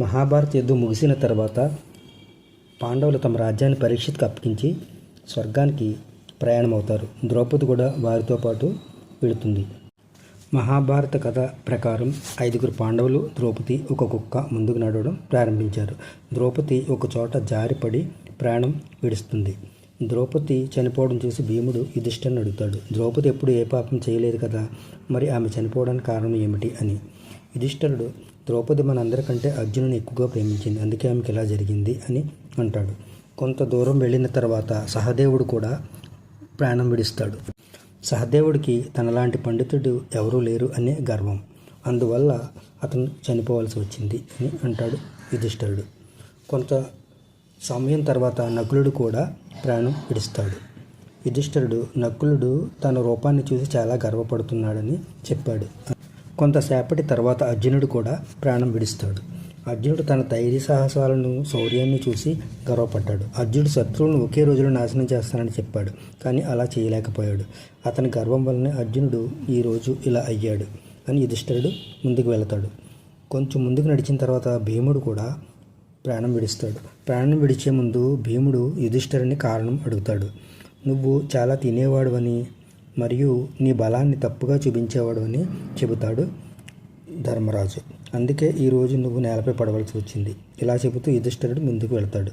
మహాభారత యుద్ధం ముగిసిన తర్వాత పాండవులు తమ రాజ్యాన్ని పరీక్షిత్కి అప్పగించి స్వర్గానికి ప్రయాణమవుతారు. ద్రౌపది కూడా వారితో పాటు వెళుతుంది. మహాభారత కథ ప్రకారం ఐదుగురు పాండవులు ద్రౌపది ఒక కుక్క ముందుకు నడవడం ప్రారంభించారు. ద్రౌపది ఒక చోట జారిపడి ప్రాణం విడుస్తుంది. ద్రౌపది చనిపోవడం చూసి భీముడు యుధిష్ఠని అడుగుతాడు ద్రౌపది ఎప్పుడు ఏ పాపం చేయలేదు కదా? మరి ఆమె చనిపోవడానికి కారణం ఏమిటి? అని. యుధిష్ఠరుడు ద్రౌపది మనందరికంటే అర్జునుని ఎక్కువగా ప్రేమించింది. అందుకే ఆమెకి ఇలా జరిగింది అని అంటాడు. కొంత దూరం వెళ్ళిన తర్వాత సహదేవుడు కూడా ప్రాణం విడిస్తాడు. సహదేవుడికి తనలాంటి పండితుడు ఎవరూ లేరు అనే గర్వం. అందువల్ల అతను చనిపోవాల్సి వచ్చింది అని అంటాడు యుధిష్ఠరుడు. కొంత సమయం తర్వాత నకులుడు కూడా ప్రాణం విడిస్తాడు. యుధిష్ఠరుడు నకులుడు తన రూపాన్ని చూసి చాలా గర్వపడుతున్నాడని చెప్పాడు. కొంతసేపటి తర్వాత అర్జునుడు కూడా ప్రాణం విడుస్తాడు. అర్జునుడు తన ధైర్య సాహసాలను శౌర్యాన్ని చూసి గర్వపడ్డాడు. అర్జునుడు శత్రువులను ఒకే రోజులో నాశనం చేస్తానని చెప్పాడు కానీ అలా చేయలేకపోయాడు. అతని గర్వం వల్లనే అర్జునుడు ఈరోజు ఇలా అయ్యాడు అని యుధిష్ఠరుడు ముందుకు వెళతాడు. కొంచెం ముందుకు నడిచిన తర్వాత భీముడు కూడా ప్రాణం విడుస్తాడు. ప్రాణం విడిచే ముందు భీముడు యుధిష్ఠరుని కారణం అడుగుతాడు. నువ్వు చాలా తినేవాడు అని మరియు నీ బలాన్ని తప్పుగా చూపించేవాడు అని చెబుతాడు ధర్మరాజు. అందుకే ఈరోజు నువ్వు నేలపై పడవలసి వచ్చింది. ఇలా చెబుతూ యుధిష్ఠరుడు ముందుకు వెళ్తాడు.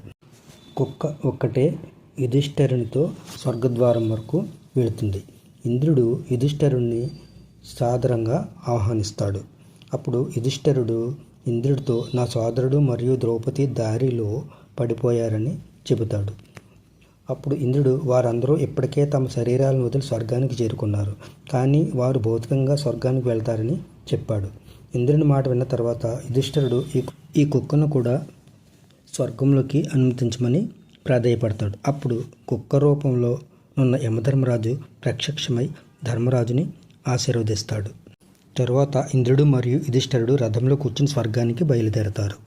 కుక్క ఒక్కటే యుధిష్ఠరునితో స్వర్గద్వారం వరకు వెళుతుంది. ఇంద్రుడు యుధిష్ఠరుణ్ణి సాదరంగా ఆహ్వానిస్తాడు. అప్పుడు యుధిష్ఠరుడు ఇంద్రుడితో నా సోదరుడు మరియు ద్రౌపది దారిలో పడిపోయారని చెబుతాడు. అప్పుడు ఇంద్రుడు వారందరూ ఇప్పటికే తమ శరీరాలను వదిలి స్వర్గానికి చేరుకున్నారు. కానీ వారు భౌతికంగా స్వర్గానికి వెళ్తారని చెప్పాడు. ఇంద్రుని మాట విన్న తర్వాత యుధిష్ఠరుడు ఈ ఈ కుక్కను కూడా స్వర్గంలోకి అనుమతించమని ప్రాధాయపడతాడు. అప్పుడు కుక్క రూపంలో ఉన్న యమధర్మరాజు ప్రత్యక్షమై ధర్మరాజుని ఆశీర్వదిస్తాడు. తరువాత ఇంద్రుడు మరియు యుధిష్ఠరుడు రథంలో కూర్చుని స్వర్గానికి బయలుదేరతారు.